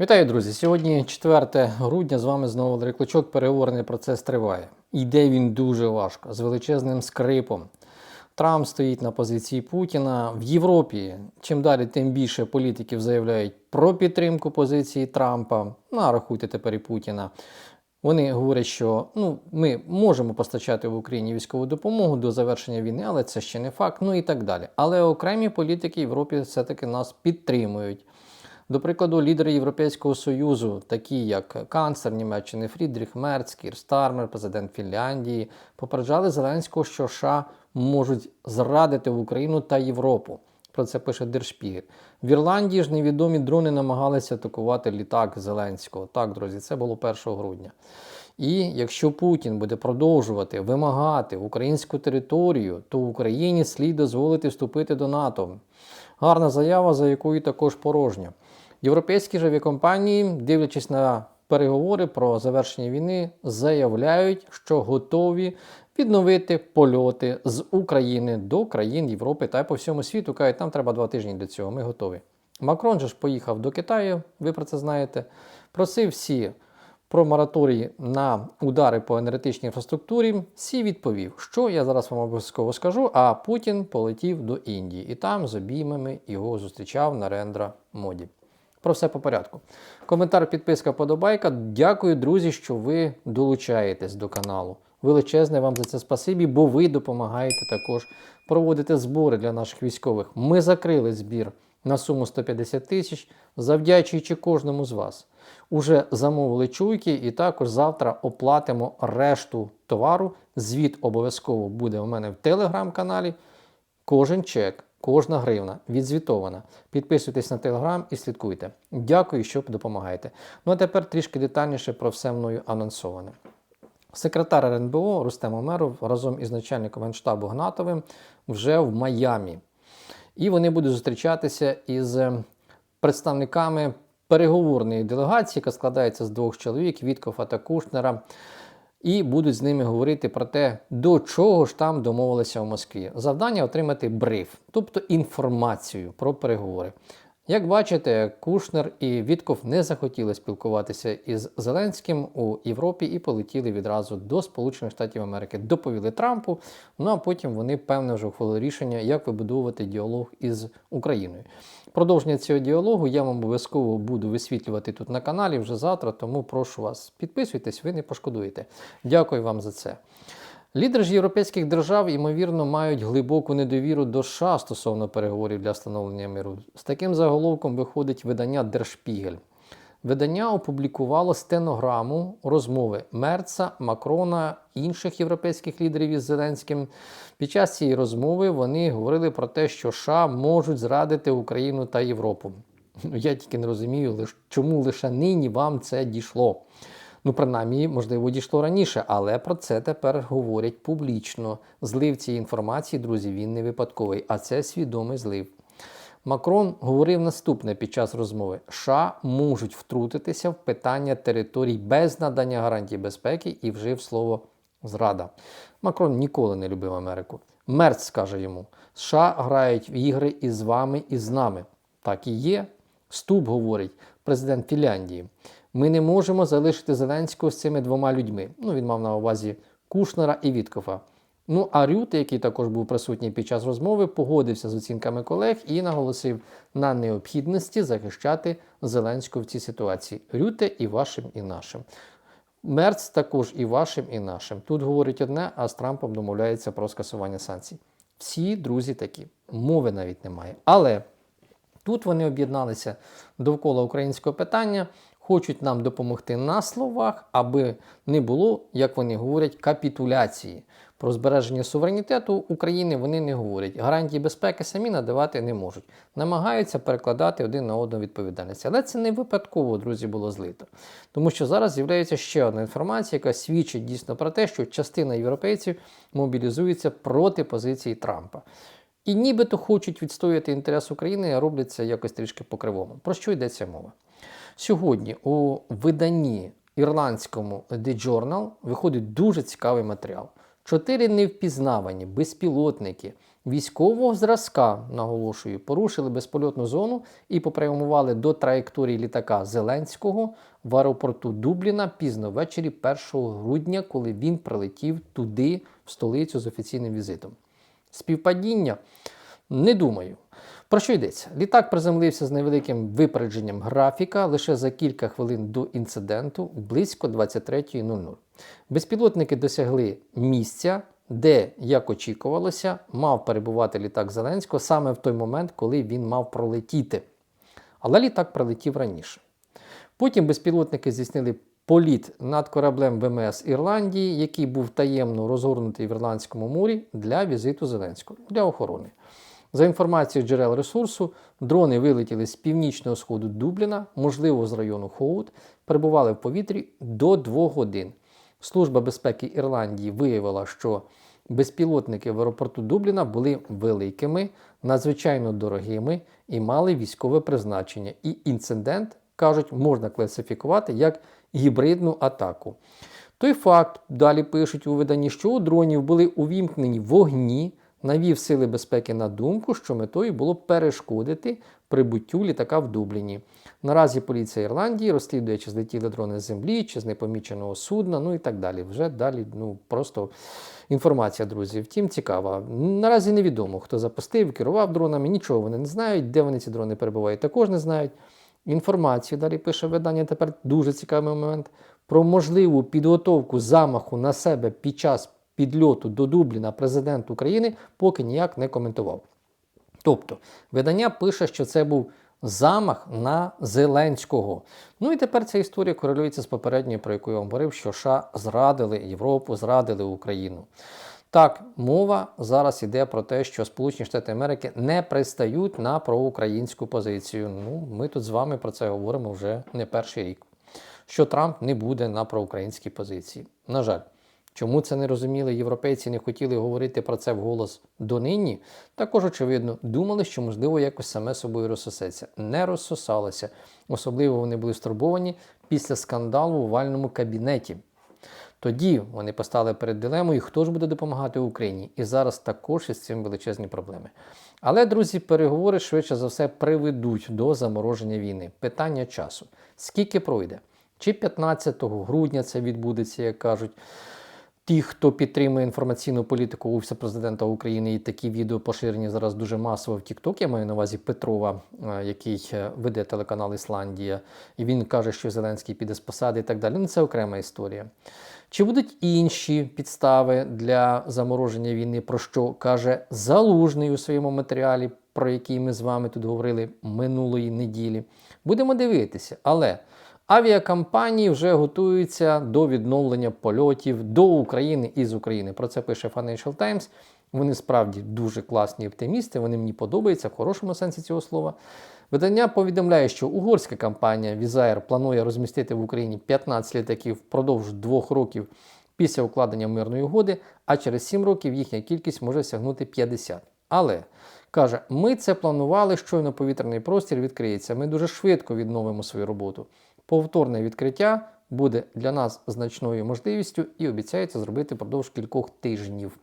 Вітаю, друзі! Сьогодні 4 грудня. З вами знову Валерій Клочок. Переговорний процес триває. Йде він дуже важко, з величезним скрипом. Трамп стоїть на позиції Путіна. В Європі чим далі, тим більше політиків заявляють про підтримку позиції Трампа. Ну, а рахуйте тепер і Путіна. Вони говорять, що ну, ми можемо постачати в Україні військову допомогу до завершення війни, але це ще не факт, ну і так далі. Але окремі політики Європі все-таки нас підтримують. До прикладу, лідери Європейського Союзу, такі як канцлер Німеччини Фрідріх Мерц, Кір Стармер, президент Фінляндії, попереджали Зеленського, що США можуть зрадити Україну та Європу. Про це пише Держпігель. В Ірландії ж невідомі дрони намагалися атакувати літак Зеленського. Так, друзі, це було 1 грудня. І якщо Путін буде продовжувати вимагати українську територію, то Україні слід дозволити вступити до НАТО. Гарна заява, за якою також порожня. Європейські ж авіакомпанії, дивлячись на переговори про завершення війни, заявляють, що готові відновити польоти з України до країн Європи та й по всьому світу. Кажуть, там треба два тижні для цього. Ми готові. Макрон же ж поїхав до Китаю, ви про це знаєте. Просив всі про мораторій на удари по енергетичній інфраструктурі. Сі відповів, що я зараз вам обов'язково скажу. А Путін полетів до Індії і там з обіймами його зустрічав Нарендра Моді. Про все по порядку. Коментар, підписка, подобайка. Дякую, друзі, що ви долучаєтесь до каналу. Величезне вам за це спасибі, бо ви допомагаєте також проводити збори для наших військових. Ми закрили збір на суму 150 тисяч, завдячуючи кожному з вас. Уже замовили чуйки, і також завтра оплатимо решту товару. Звіт обов'язково буде у мене в телеграм-каналі. Кожен чек, кожна гривна відзвітована. Підписуйтесь на телеграм і слідкуйте. Дякую, що допомагаєте. Ну а тепер трішки детальніше про все мною анонсоване. Секретар РНБО Рустем Омеров разом із начальником Генштабу Гнатовим вже в Майамі. І вони будуть зустрічатися із представниками переговорної делегації, яка складається з двох чоловік Віткофа та Кушнера. І будуть з ними говорити про те, до чого ж там домовилися в Москві. Завдання отримати бриф, тобто інформацію про переговори. Як бачите, Кушнер і Вітков не захотіли спілкуватися із Зеленським у Європі і полетіли відразу до Сполучених Штатів Америки. Доповіли Трампу. Ну а потім вони певне вже ухвалили рішення, як вибудовувати діалог із Україною. Продовження цього діалогу я вам обов'язково буду висвітлювати тут на каналі вже завтра, тому прошу вас, підписуйтесь, ви не пошкодуєте. Дякую вам за це. Лідери ж європейських держав, ймовірно, мають глибоку недовіру до США стосовно переговорів для встановлення миру. З таким заголовком виходить видання Держпігель. Видання опублікувало стенограму розмови Мерца, Макрона інших європейських лідерів із Зеленським. Під час цієї розмови вони говорили про те, що США можуть зрадити Україну та Європу. Я тільки не розумію, чому лише нині вам це дійшло. Ну, принаймні, можливо, дійшло раніше, але про це тепер говорять публічно. Злив цієї інформації, друзі, він не випадковий, а це свідомий злив. Макрон говорив наступне під час розмови: США можуть втрутитися в питання територій без надання гарантій безпеки і вжив слово зрада. Макрон ніколи не любив Америку. Мерц скаже йому: США грають в ігри із вами і з нами. Так і є. Ступ говорить президент Фінляндії. Ми не можемо залишити Зеленського з цими двома людьми. Ну, він мав на увазі Кушнера і Віткофа. Ну, а Рют, який також був присутній під час розмови, погодився з оцінками колег і наголосив на необхідності захищати Зеленського в цій ситуації. Рюте і вашим, і нашим. Мерц також і вашим, і нашим. Тут говорить одне, а з Трампом домовляється про скасування санкцій. Всі друзі такі, мови навіть немає. Але тут вони об'єдналися довкола українського питання хочуть нам допомогти на словах, аби не було, як вони говорять, капітуляції. Про збереження суверенітету України вони не говорять. Гарантії безпеки самі надавати не можуть. Намагаються перекладати один на одну відповідальність. Але це не випадково, друзі, було злито. Тому що зараз з'являється ще одна інформація, яка свідчить дійсно про те, що частина європейців мобілізується проти позиції Трампа. І нібито хочуть відстояти інтерес України, а роблять це якось трішки по-кривому. Про що йдеться мова? Сьогодні у виданні ірландському The Journal виходить дуже цікавий матеріал. Чотири невпізнавані безпілотники військового зразка, наголошую, порушили безпольотну зону і попрямували до траєкторії літака Зеленського в аеропорту Дубліна пізно ввечері 1 грудня, коли він прилетів туди, в столицю з офіційним візитом. Співпадіння? Не думаю. Про що йдеться? Літак приземлився з невеликим випередженням графіка лише за кілька хвилин до інциденту близько 23.00. Безпілотники досягли місця, де, як очікувалося, мав перебувати літак Зеленського саме в той момент, коли він мав пролетіти. Але літак прилетів раніше. Потім безпілотники здійснили політ над кораблем ВМС Ірландії, який був таємно розгорнутий в Ірландському морі для візиту Зеленського для охорони. За інформацією джерел ресурсу, дрони вилетіли з північного сходу Дубліна, можливо, з району Хоут, перебували в повітрі до 2 годин. Служба безпеки Ірландії виявила, що безпілотники в аеропорту Дубліна були великими, надзвичайно дорогими і мали військове призначення. І інцидент, кажуть, можна класифікувати як гібридну атаку. Той факт, далі пишуть у виданні, що у дронів були увімкнені вогні, навів сили безпеки на думку, що метою було перешкодити прибуттю літака в Дубліні. Наразі поліція Ірландії розслідує, чи злетіли дрони з землі, чи з непоміченого судна, ну і так далі. Вже далі, ну просто інформація, друзі. Втім, цікава. Наразі невідомо, хто запустив, керував дронами, нічого вони не знають, де вони ці дрони перебувають, також не знають. Інформацію далі пише видання. Тепер дуже цікавий момент про можливу підготовку замаху на себе під час підльоту до Дубліна президент України поки ніяк не коментував. Тобто, видання пише, що це був замах на Зеленського. Ну і тепер ця історія корелюється з попередньою, про яку я вам говорив, що США зрадили Європу, зрадили Україну. Так, мова зараз йде про те, що Сполучені Штати Америки не пристають на проукраїнську позицію. Ну, ми тут з вами про це говоримо вже не перший рік. Що Трамп не буде на проукраїнській позиції. На жаль, чому це не розуміли європейці, не хотіли говорити про це вголос донині? Також, очевидно, думали, що можливо якось саме собою розсосеться. Не розсосалося. Особливо вони були стурбовані після скандалу у вальному кабінеті. Тоді вони постали перед дилемою, хто ж буде допомагати Україні. І зараз також із цим величезні проблеми. Але, друзі, переговори швидше за все приведуть до замороження війни. Питання часу. Скільки пройде? Чи 15 грудня це відбудеться, як кажуть. Ті, хто підтримує інформаційну політику Офісу президента України, і такі відео поширені зараз дуже масово в TikTok, Я маю на увазі Петрова, е, який е, веде телеканал Ісландія, і він каже, що Зеленський піде з посади і так далі. Ну, це окрема історія. Чи будуть інші підстави для замороження війни, про що каже Залужний у своєму матеріалі, про який ми з вами тут говорили минулої неділі? Будемо дивитися, але. Авіакомпанії вже готуються до відновлення польотів до України і з України. Про це пише Financial Times. Вони справді дуже класні оптимісти, вони мені подобаються в хорошому сенсі цього слова. Видання повідомляє, що угорська компанія Візаєр планує розмістити в Україні 15 літаків впродовж двох років після укладення мирної угоди, а через 7 років їхня кількість може сягнути 50. Але каже, ми це планували, щойно повітряний простір відкриється. Ми дуже швидко відновимо свою роботу. Повторне відкриття буде для нас значною можливістю і обіцяється зробити впродовж кількох тижнів.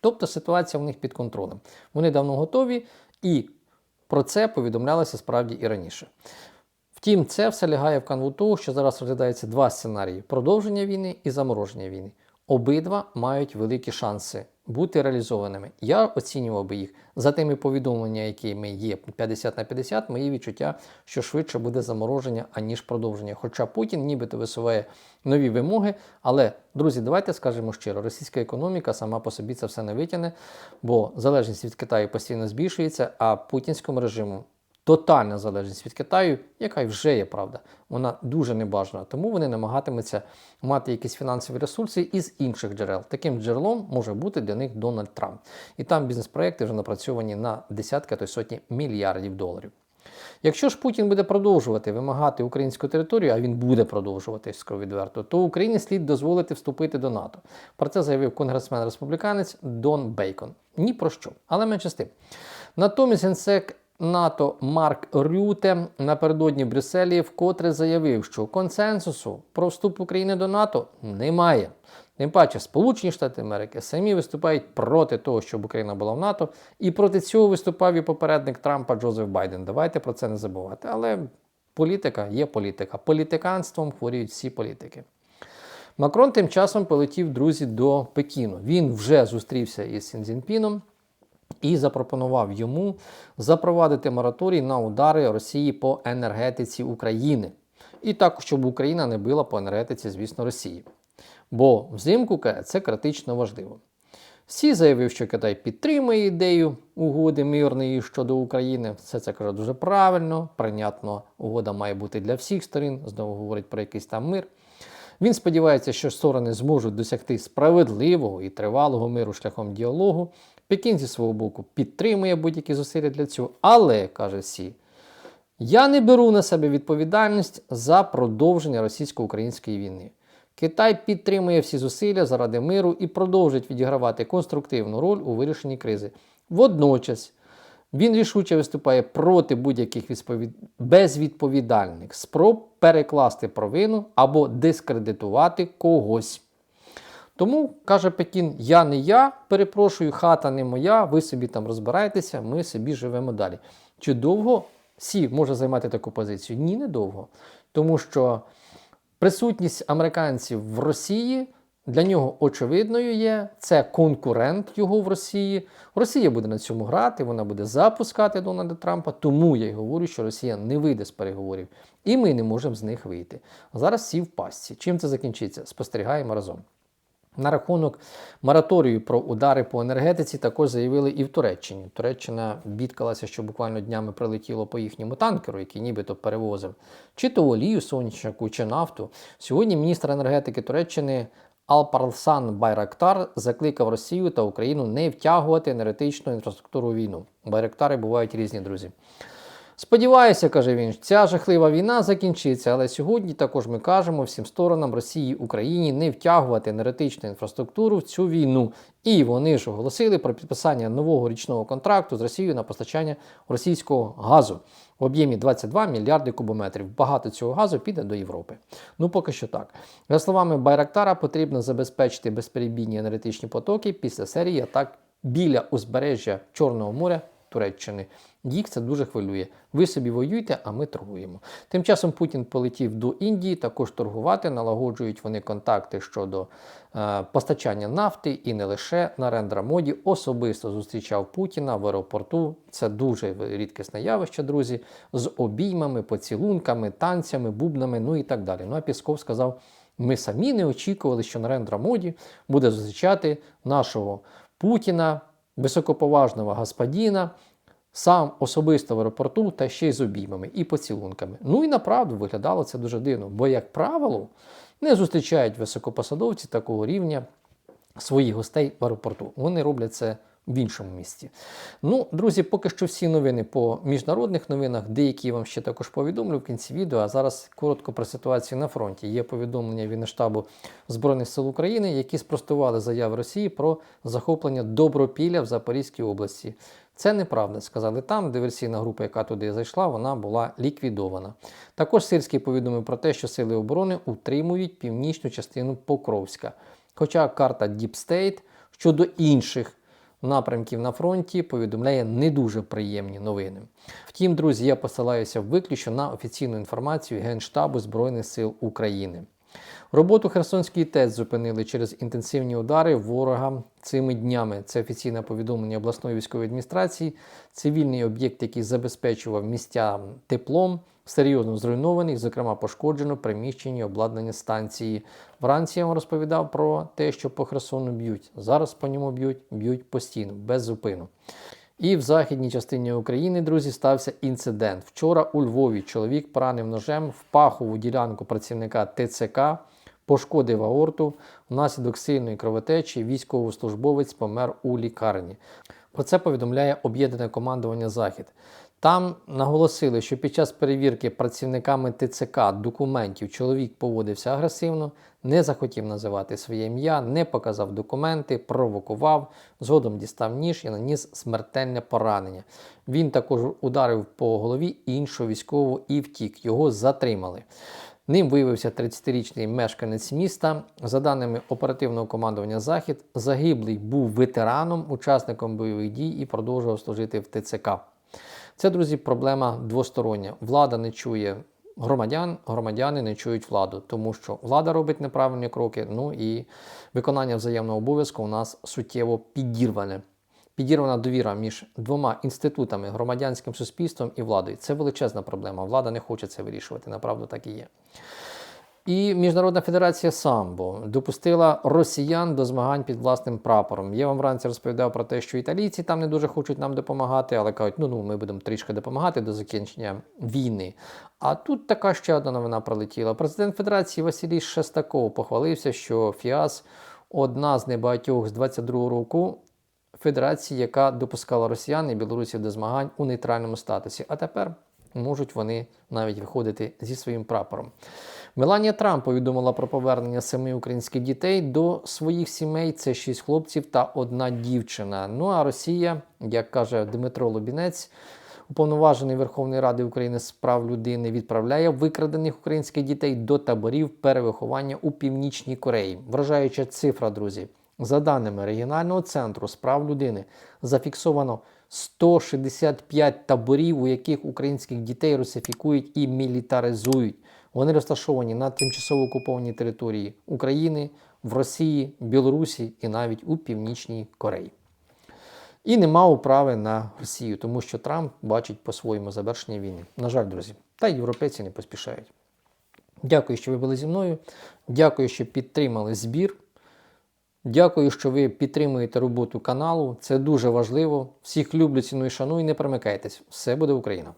Тобто ситуація у них під контролем. Вони давно готові, і про це повідомлялося справді і раніше. Втім, це все лягає в канву того, що зараз розглядаються два сценарії: продовження війни і замороження війни. Обидва мають великі шанси бути реалізованими. Я оцінював би їх за тими повідомленнями, якими є 50 на 50, мої відчуття, що швидше буде замороження, аніж продовження. Хоча Путін нібито висуває нові вимоги. Але, друзі, давайте скажемо щиро, російська економіка сама по собі це все не витягне, бо залежність від Китаю постійно збільшується, а путінському режиму тотальна залежність від Китаю, яка вже є правда, вона дуже небажана. Тому вони намагатимуться мати якісь фінансові ресурси із інших джерел. Таким джерелом може бути для них Дональд Трамп. І там бізнес-проекти вже напрацьовані на десятки, а то й сотні мільярдів доларів. Якщо ж Путін буде продовжувати вимагати українську територію, а він буде продовжувати відверто, то Україні слід дозволити вступити до НАТО. Про це заявив конгресмен-республіканець Дон Бейкон. Ні про що, але менше з тим. Натомість генсек НАТО Марк Рюте напередодні в Брюсселі вкотре заявив, що консенсусу про вступ України до НАТО немає. Тим паче, Сполучені Штати Америки самі виступають проти того, щоб Україна була в НАТО, і проти цього виступав і попередник Трампа Джозеф Байден. Давайте про це не забувати. Але політика є політика. Політиканством хворіють всі політики. Макрон тим часом полетів, друзі, до Пекіну. Він вже зустрівся із Сінзінпіном і запропонував йому запровадити мораторій на удари Росії по енергетиці України. І також, щоб Україна не била по енергетиці, звісно, Росії. Бо взимку це критично важливо. Сі заявив, що Китай підтримує ідею угоди мирної щодо України. Все це каже дуже правильно, прийнятно, угода має бути для всіх сторін. Знову говорить про якийсь там мир. Він сподівається, що сторони зможуть досягти справедливого і тривалого миру шляхом діалогу. Пекін зі свого боку підтримує будь-які зусилля для цього, але, каже Сі, я не беру на себе відповідальність за продовження російсько-української війни. Китай підтримує всі зусилля заради миру і продовжить відігравати конструктивну роль у вирішенні кризи. Водночас він рішуче виступає проти будь-яких відповід... безвідповідальних спроб перекласти провину або дискредитувати когось. Тому, каже Пекін, я не я, перепрошую, хата не моя, ви собі там розбираєтеся, ми собі живемо далі. Чи довго Сі може займати таку позицію? Ні, не довго. Тому що присутність американців в Росії для нього очевидною є. Це конкурент його в Росії. Росія буде на цьому грати, вона буде запускати Дональда Трампа. Тому я й говорю, що Росія не вийде з переговорів, і ми не можемо з них вийти. Зараз всі в пастці. Чим це закінчиться? Спостерігаємо разом. На рахунок мораторію про удари по енергетиці також заявили і в Туреччині. Туреччина бідкалася, що буквально днями прилетіло по їхньому танкеру, який нібито перевозив чи то олію сонячну, чи нафту. Сьогодні міністр енергетики Туреччини Алпарсан Байрактар закликав Росію та Україну не втягувати енергетичну інфраструктуру війну. Байрактари бувають різні друзі. Сподіваюся, каже він, ця жахлива війна закінчиться, але сьогодні також ми кажемо всім сторонам Росії Україні не втягувати енергетичну інфраструктуру в цю війну. І вони ж оголосили про підписання нового річного контракту з Росією на постачання російського газу в об'ємі 22 мільярди кубометрів. Багато цього газу піде до Європи. Ну поки що так. За словами Байрактара, потрібно забезпечити безперебійні енергетичні потоки після серії атак біля узбережжя Чорного моря. Туреччини. Їх це дуже хвилює. Ви собі воюєте, а ми торгуємо. Тим часом Путін полетів до Індії, також торгувати, налагоджують вони контакти щодо е, постачання нафти і не лише на рендра моді. Особисто зустрічав Путіна в аеропорту. Це дуже рідкісне явище, друзі, з обіймами, поцілунками, танцями, бубнами, ну і так далі. Ну а Пісков сказав: ми самі не очікували, що на рендра моді буде зустрічати нашого Путіна високоповажного господіна, сам особисто в аеропорту та ще й з обіймами і поцілунками. Ну і направду виглядало це дуже дивно, бо, як правило, не зустрічають високопосадовці такого рівня своїх гостей в аеропорту. Вони роблять це в іншому місці. Ну, друзі, поки що всі новини по міжнародних новинах, деякі я вам ще також повідомлю в кінці відео. А зараз коротко про ситуацію на фронті. Є повідомлення від штабу Збройних сил України, які спростували заяви Росії про захоплення добропілля в Запорізькій області. Це неправда, сказали там. Диверсійна група, яка туди зайшла, вона була ліквідована. Також Сирський повідомив про те, що сили оборони утримують північну частину Покровська. Хоча карта State щодо інших напрямків на фронті повідомляє не дуже приємні новини. Втім, друзі, я посилаюся виключно на офіційну інформацію Генштабу Збройних сил України. Роботу Херсонської ТЕЦ зупинили через інтенсивні удари ворога цими днями. Це офіційне повідомлення обласної військової адміністрації. Цивільний об'єкт, який забезпечував місця теплом, серйозно зруйнований, зокрема пошкоджено приміщення обладнання станції. Вранці я вам розповідав про те, що по Херсону б'ють. Зараз по ньому б'ють, б'ють постійно, без зупину. І в західній частині України, друзі, стався інцидент. Вчора у Львові чоловік поранив ножем в пахову ділянку працівника ТЦК, пошкодив аорту. Внаслідок сильної кровотечі військовослужбовець помер у лікарні. Про це повідомляє об'єднане командування Захід. Там наголосили, що під час перевірки працівниками ТЦК документів чоловік поводився агресивно, не захотів називати своє ім'я, не показав документи, провокував, згодом дістав ніж і наніс смертельне поранення. Він також ударив по голові іншого військового і втік. Його затримали. Ним виявився 30-річний мешканець міста. За даними оперативного командування Захід, загиблий був ветераном, учасником бойових дій і продовжував служити в ТЦК. Це, друзі, проблема двостороння. Влада не чує громадян, громадяни не чують владу, тому що влада робить неправильні кроки. Ну і виконання взаємного обов'язку у нас суттєво підірване. Підірвана довіра між двома інститутами, громадянським суспільством і владою. Це величезна проблема. Влада не хоче це вирішувати. Направду так і є. І Міжнародна федерація самбо допустила росіян до змагань під власним прапором. Я вам вранці розповідав про те, що італійці там не дуже хочуть нам допомагати, але кажуть, ну ну ми будемо трішки допомагати до закінчення війни. А тут така ще одна новина пролетіла. Президент Федерації Василій Шестаков похвалився, що ФІАС одна з небагатьох з 22 року федерацій, яка допускала росіян і білорусів до змагань у нейтральному статусі. А тепер можуть вони навіть виходити зі своїм прапором. Меланія Трамп повідомила про повернення семи українських дітей до своїх сімей. Це шість хлопців та одна дівчина. Ну а Росія, як каже Дмитро Лобінець, уповноважений Верховної Ради України з прав людини, відправляє викрадених українських дітей до таборів перевиховання у Північній Кореї. Вражаюча цифра, друзі. За даними регіонального центру з прав людини, зафіксовано 165 таборів, у яких українських дітей русифікують і мілітаризують. Вони розташовані на тимчасово окупованій території України, в Росії, Білорусі і навіть у Північній Кореї. І нема управи на Росію, тому що Трамп бачить по-своєму завершення війни. На жаль, друзі, та й європейці не поспішають. Дякую, що ви були зі мною. Дякую, що підтримали збір. Дякую, що ви підтримуєте роботу каналу. Це дуже важливо. Всіх люблю, ціную шаную. Не перемикайтесь. Все буде Україна!